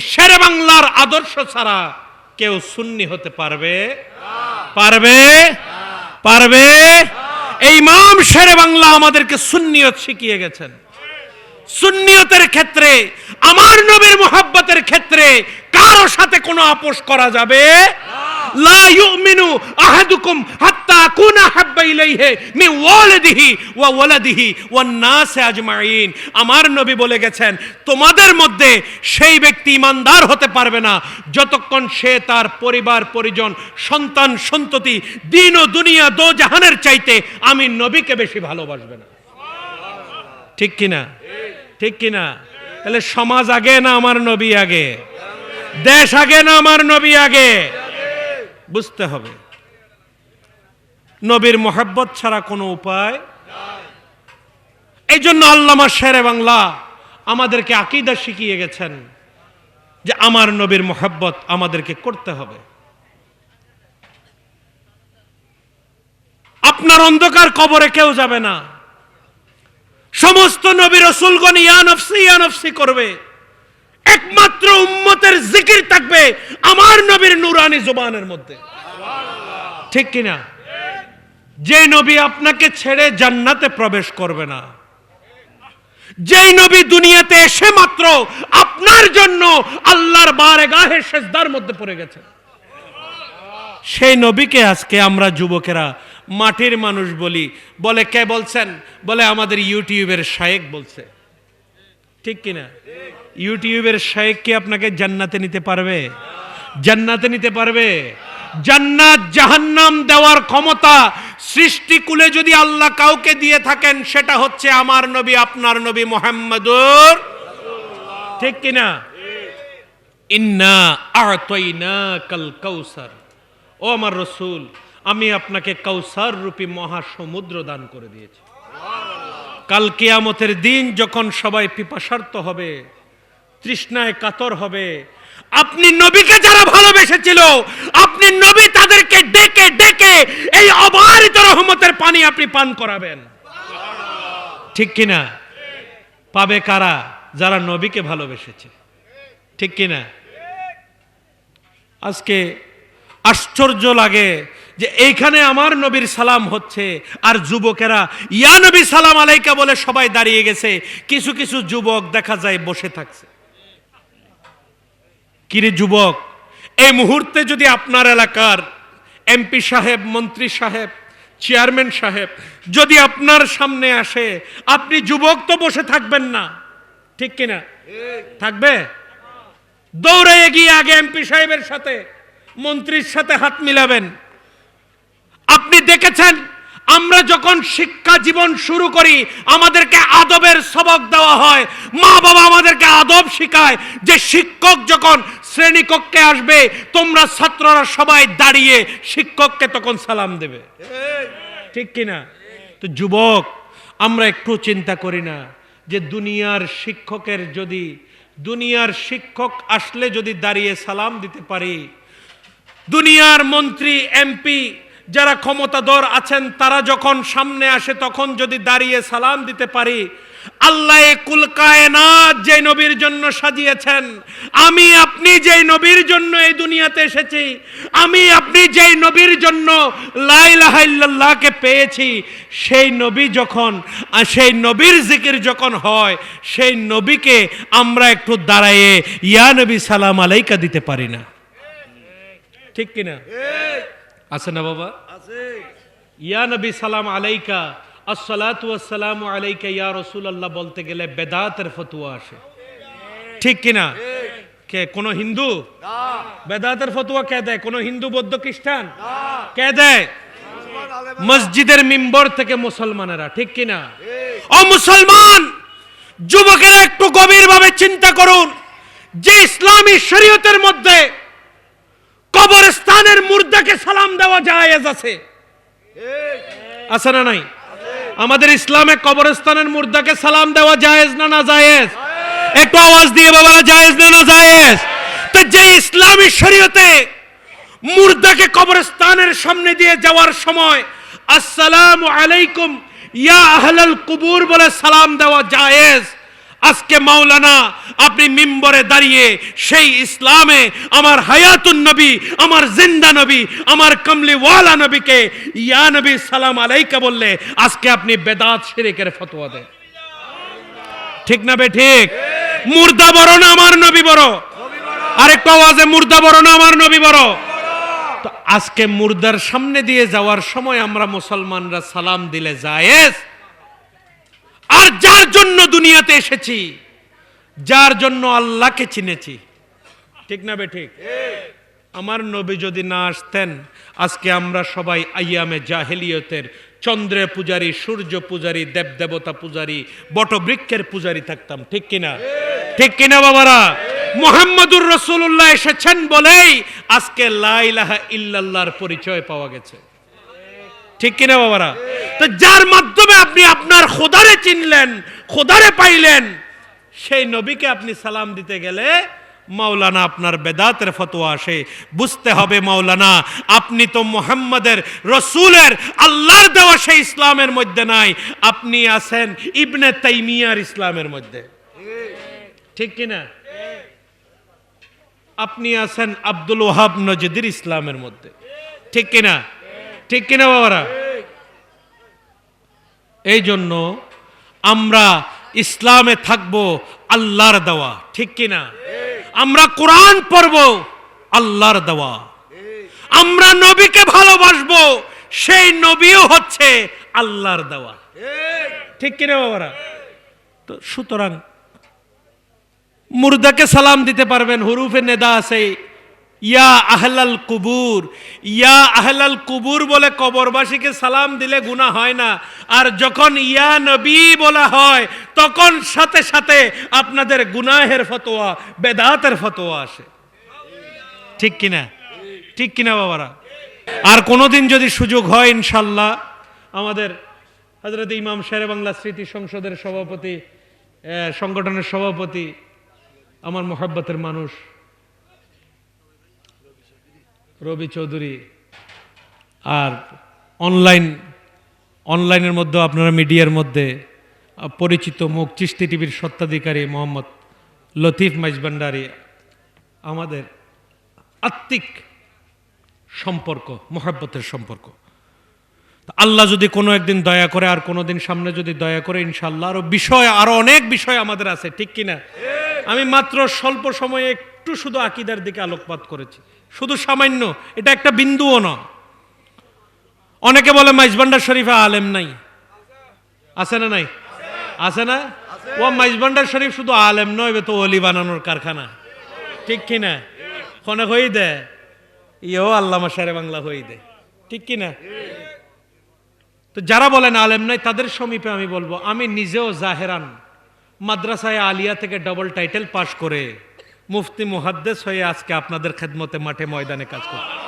শেরে বাংলার আদর্শ ছাড়া কেউ সুন্নি হতে পারবে? পারবে? পারবে? এই ইমাম শেরে বাংলা আমাদেরকে সুন্নিয়ত শিখিয়ে গেছেন। সুন্নিয়তের ক্ষেত্রে, আমার নবীর মোহাব্বতের ক্ষেত্রে কারও সাথে কোনো আপোষ করা যাবে? আমার নবী বলে গেছেন, তোমাদের মধ্যে সেই ব্যক্তি ইমানদার হতে পারবে না। যতক্ষণ সে তার পরিবার, পরিজন, সন্তান, সন্ততি, দিন ও দুনিয়া দো জাহানের চাইতে আমি নবীকে বেশি ভালোবাসবে না। ঠিক কিনা? ঠিক কিনা? তাহলে সমাজ আগে না আমার নবী আগে? দেশ আগে না আমার নবী আগে? বুঝতে হবে। নবীর মোহাব্বত ছাড়া কোনো উপায় এই জন্য আল্লামা শেরে বাংলা আমাদেরকে আকিদা শিখিয়ে গেছেন যে আমার নবীর মোহাব্বত আমাদেরকে করতে হবে। আপনার অন্ধকার কবরে কেউ যাবে না। সমস্ত নবী রসুলগণ ইয়ানফসি ইয়ানফসি করবে। একমাত্র উম্মতের জিকির থাকবে আমার নবীর নুরানি জুবানের মধ্যে। ঠিক কিনা? যে নবী আপনাকে ছেড়ে জান্নাতে প্রবেশ করবে না। যেই নবী দুনিয়াতে এসে মাত্র আপনার জন্য আল্লাহর বারে গাহে সেজদার মধ্যে পড়ে গেছে। সেই নবীকে আজকে আমরা যুবকেরা, মাটির মানুষ বলি, বলে কে বলছেন? বলে আমাদের ইউটিউবের শায়েক বলছে। ঠিক কিনা? ইউটিউবের শায়েক কি আপনাকে জান্নাতে নিতে পারবে? জান্নাতে নিতে পারবে। জান্নাত জাহান্নাম দেওয়ার ক্ষমতা সৃষ্টিকুলে যদি আল্লাহ কাউকে দিয়ে থাকেন, সেটা হচ্ছে আমার নবী, আপনার নবী মোহাম্মদুর ঠিক কিনা ইন্না আতইনা কাল কাউসার। ও আমার রসুল, আমি আপনাকে কাউসার রূপী মহাসমুদ্র দান করে দিয়েছি। কাল কিয়ামতের দিন যখন সবাই পিপাসার্ত হবে তৃষ্ণায় কাতর হবে। আপনি নবীকে যারা ভালোবেসেছিল, আপনি নবী তাদেরকে ডেকে ডেকে এই অবারিত রহমতের পানি আপনি পান করাবেন। ঠিক কিনা? পাবে কারা যারা নবীকে ভালোবেসেছে? ঠিক কিনা? আজকে আশ্চর্য লাগে যে এইখানে আমার নবীর সালাম হচ্ছে, আর যুবকেরা, ইয়া নবী সালাম আলাইকা বলে সবাই দাঁড়িয়ে গেছে। কিছু কিছু যুবক দেখা যায় বসে থাকছে। কিরে যুবক, এই মুহূর্তে যদি আপনার এলাকার এমপি সাহেব, মন্ত্রী সাহেব, চেয়ারম্যান সাহেব যদি আপনার সামনে আসে, আপনি যুবক তো বসে থাকবেন না। ঠিক কিনা? থাকবে? দৌড়ে গিয়ে আগে এমপি সাহেবের সাথে, মন্ত্রীর সাথে হাত মিলাবেন। আপনি দেখেছেন, আমরা যখন শিক্ষা জীবন শুরু করি, আমাদেরকে আদবের সবক দেওয়া হয়। মা বাবা আমাদেরকে আদব শিখায় যে শিক্ষক যখন শ্রেণীকক্ষে আসবে তোমরা ছাত্ররা সবাই দাঁড়িয়ে শিক্ষককে তখন সালাম দেবে। ঠিক কিনা? তো যুবক আমরা একটু চিন্তা করি না যে দুনিয়ার শিক্ষকের যদি দুনিয়ার শিক্ষক আসলে যদি দাঁড়িয়ে সালাম দিতে পারি দুনিয়ার মন্ত্রী এমপি যারা ক্ষমতাধর আছেন, তারা যখন সামনে আসে, তখন যদি দাঁড়িয়ে সালাম দিতে পারি, আল্লাহ যে নবীর জন্য সাজিয়েছেন, আমি আপনি যেই নবীর জন্য এই দুনিয়াতে এসেছি, আমি আপনি যেই নবীর জন্য লাইলাহাইল্লাহকে পেয়েছি, সেই নবী যখন সেই নবীর জিকির যখন হয়, সেই নবীকে আমরা একটু দাঁড়ায়ে, ইয়া নবী সালাম আলাইকা দিতে পারি না। ঠিক কিনা? আছে না বাবা? ইয়া নবী সালাম আলাইকা আসসালামু আলাইকা ইয়া রাসূলুল্লাহ বলতে গেলে বেদাতের ফতোয়া আসে। ঠিক। কিনা? কে কোন হিন্দু? বেদাতের ফতোয়া কে দেয়? কোন হিন্দু বৌদ্ধ খ্রিস্টান? কে দেয়? মসজিদের মিম্বর থেকে মুসলমানেরা ঠিক কিনা? ও মুসলমান যুবকেরা একটু গভীরভাবে চিন্তা করুন যে ইসলামী শরীয়তের মধ্যে কবরস্থানের মুর্দাকে সালাম দেওয়া জায়েজ আছে। আছে না নাই? আমাদের ইসলামে কবরস্থানের মুর্দাকে সালাম দেওয়া জায়েজ না না জায়েজ? একটু আওয়াজ দিয়ে বাবা জায়েজ না না জায়েজ? তো যে ইসলামী শরীয়তে মুর্দাকে কবরস্থানের সামনে দিয়ে যাওয়ার সময় আসসালামু আলাইকুম, ইয়া আহলাল কুবুর বলে সালাম দেওয়া জায়েজ। আজকে মাওলানা, আপনি মিম্বরে দাঁড়িয়ে সেই ইসলামে আমার হায়াতুন নবী, আমার জিন্দা নবী, আমার কমলিওয়ালা নবীকে, ইয়া নবী সালাম আলাইকা বললে, আজকে আপনি বেদাত শিরিকের ফতোয়া দেন। ঠিক না বে ঠিক? মুর্দা বড় না আমার নবী বড়? আরেকটা আওয়াজে, মুর্দা বড় না আমার নবী বড়? তো আজকে মুর্দার সামনে দিয়ে যাওয়ার সময় আমরা মুসলমানরা সালাম দিলে জায়েজ? আর যার জন্য দুনিয়াতে এসেছি, যার জন্য আল্লাহকে চিনেছি। ঠিক না বে ঠিক? আমার নবী যদি না আসতেন, আজকে আমরা সবাই আইয়ামে জাহেলিয়তের চন্দ্রের পূজারি, সূর্য পূজারি, দেবদেবতা পূজারি, বটবৃক্ষের পূজারি থাকতাম। ঠিক কিনা? ঠিক কিনা বাবারা? মোহাম্মদুর রসুল্লাহ এসেছেন বলেই আজকে লাইলাহা ইল্লাল্লাহর পরিচয় পাওয়া গেছে। ঠিক কিনা বাবারা? তো যার মাধ্যমে আপনি আপনার খোদারে চিনলেন, খোদারে পাইলেন, সেই নবীকে আপনি সালাম দিতে গেলে মাওলানা আপনার বেদাতের ফতোয়া আসে। বুঝতে হবে মাওলানা, আপনি তো মোহাম্মদের রসুলের আল্লাহর দেওয়া সেই ইসলামের মধ্যে নাই। আপনি আছেন ইবনে তাইমিয়ার ইসলামের মধ্যে। ঠিক কিনা? আপনি আছেন আব্দুল ওহাব নজদির ইসলামের মধ্যে। ঠিক কিনা? ঠিক কিনা বাবারা? এই জন্য আমরা ইসলামে থাকব আল্লাহর দেওয়া, ঠিক কিনা? আমরা কোরআন পড়ব আল্লাহর দেওয়া। আমরা নবীকে ভালোবাসবো, সেই নবীও হচ্ছে আল্লাহর দেওয়া। ঠিক কিনা বাবারা? তো সুতরাং মুর্দাকে সালাম দিতে পারবেন, হুরুফে নেদা আছে ইয়া আহলাল কুবুর। ইয়া আহলাল কুবুর বলে কবরবাসীকে সালাম দিলে গুনাহ হয় না। আর যখন ইয়া নবী বলা হয়, তখন সাথে সাথে আপনাদের গুনাহের ফতোয়া, বেদাতের ফতোয়া আসে। ঠিক কিনা? ঠিক কিনা বাবারা? আর কোনোদিন যদি সুযোগ হয় ইনশাল্লাহ, আমাদের হজরত ইমাম শেরে বাংলা স্মৃতি সংসদের সভাপতি সংগঠনের সভাপতি, আমার মোহাব্বতের মানুষ রবি চৌধুরী আর অনলাইন অনলাইনের মধ্যে আপনারা মিডিয়ার মধ্যে পরিচিত মুখ চিস্তি টিভির সত্ত্বাধিকারী মোহাম্মদ লতিফ মাইজবান্ডারি আমাদের আত্মিক সম্পর্ক, মোহাব্বতের সম্পর্ক। আল্লাহ যদি কোনো একদিন দয়া করে আর কোনো দিন সামনে যদি দয়া করে ইনশাল্লাহ আরও বিষয়, আরও অনেক বিষয় আমাদের আছে, ঠিক কিনা? আমি মাত্র স্বল্প সময়ে একটু শুধু আকিদার দিকে আলোকপাত করেছি। শুধু সামান্য, এটা একটা বিন্দুও না। অনেকে বলে মাইজবান্ডার শরীফে আলেম নাই। আছে না নাই? আছে না? ও মাইজবান্ডার শরীফ শুধু আলেম নয় তো অলি বানানোর কারখানা। ঠিক কিনা খনে হই দে। ইয়েও আল্লামা সারে বাংলা হই দে। ঠিক কিনা তো যারা বলেন আলেম নাই, তাদের সমীপে আমি বলব, আমি নিজেও জাহেরান। মাদ্রাসায় আলিয়া থেকে ডবল টাইটেল পাশ করে মুফতি মুহাদ্দেস হয়ে আজকে আপনাদের খেদমতে মাঠে ময়দানে কাজ করি